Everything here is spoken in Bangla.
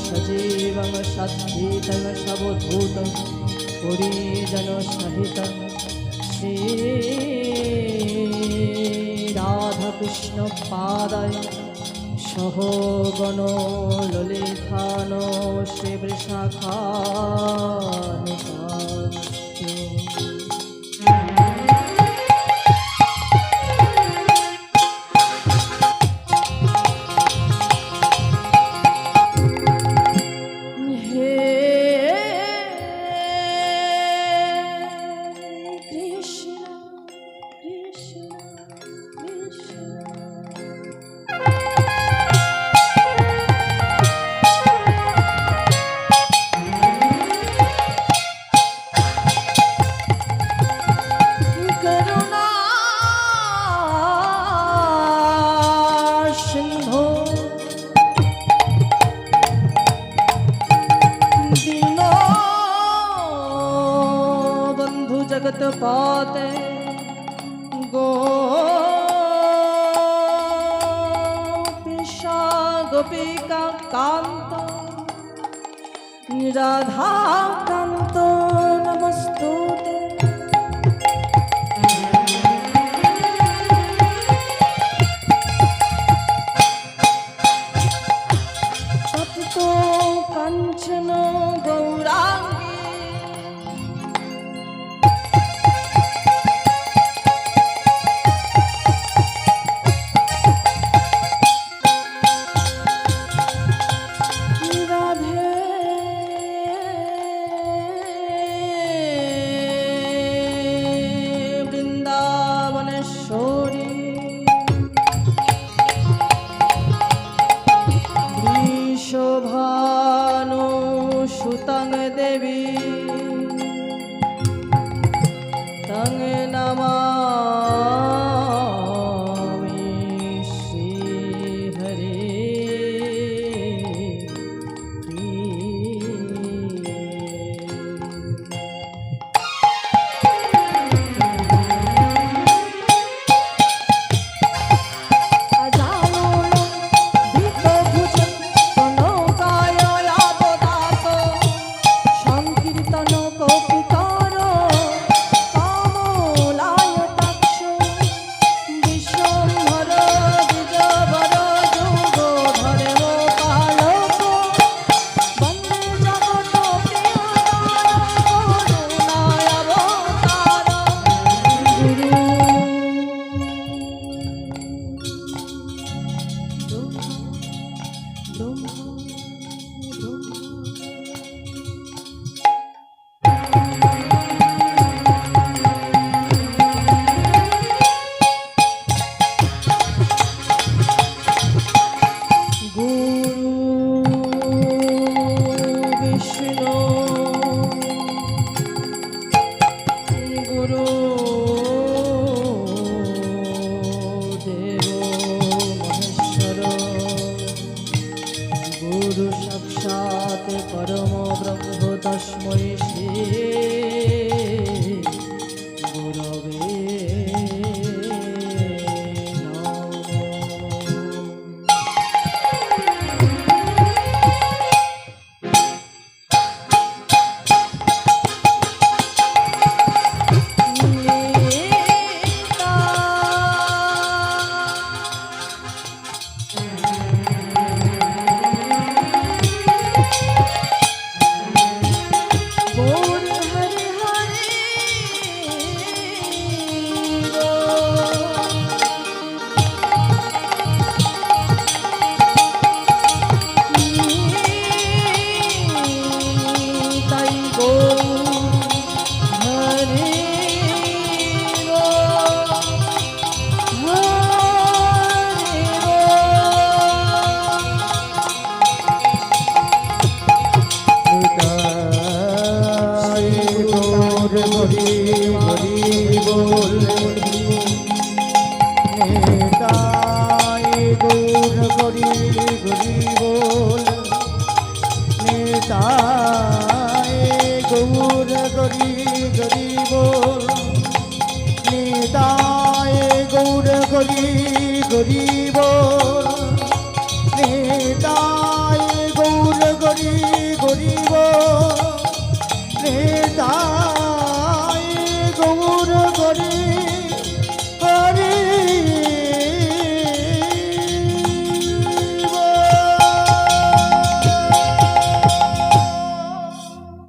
सजीवं सद्धितं सवधूतं पुरीजनसहितं श्रीराधकृष्णपादय सहोगणो ललितानो श्रीवृषाखा जगत पाते गो पिशा गोपिका कांत निराधा कांत नमस्तू home. পরম ব্রহ্ম তস্মৈ শ্রী হরি হরি বল নেতায় গৌর হরি হরি বল নেতায় গৌর হরি হরি বল নেতায় গৌর হরি হরি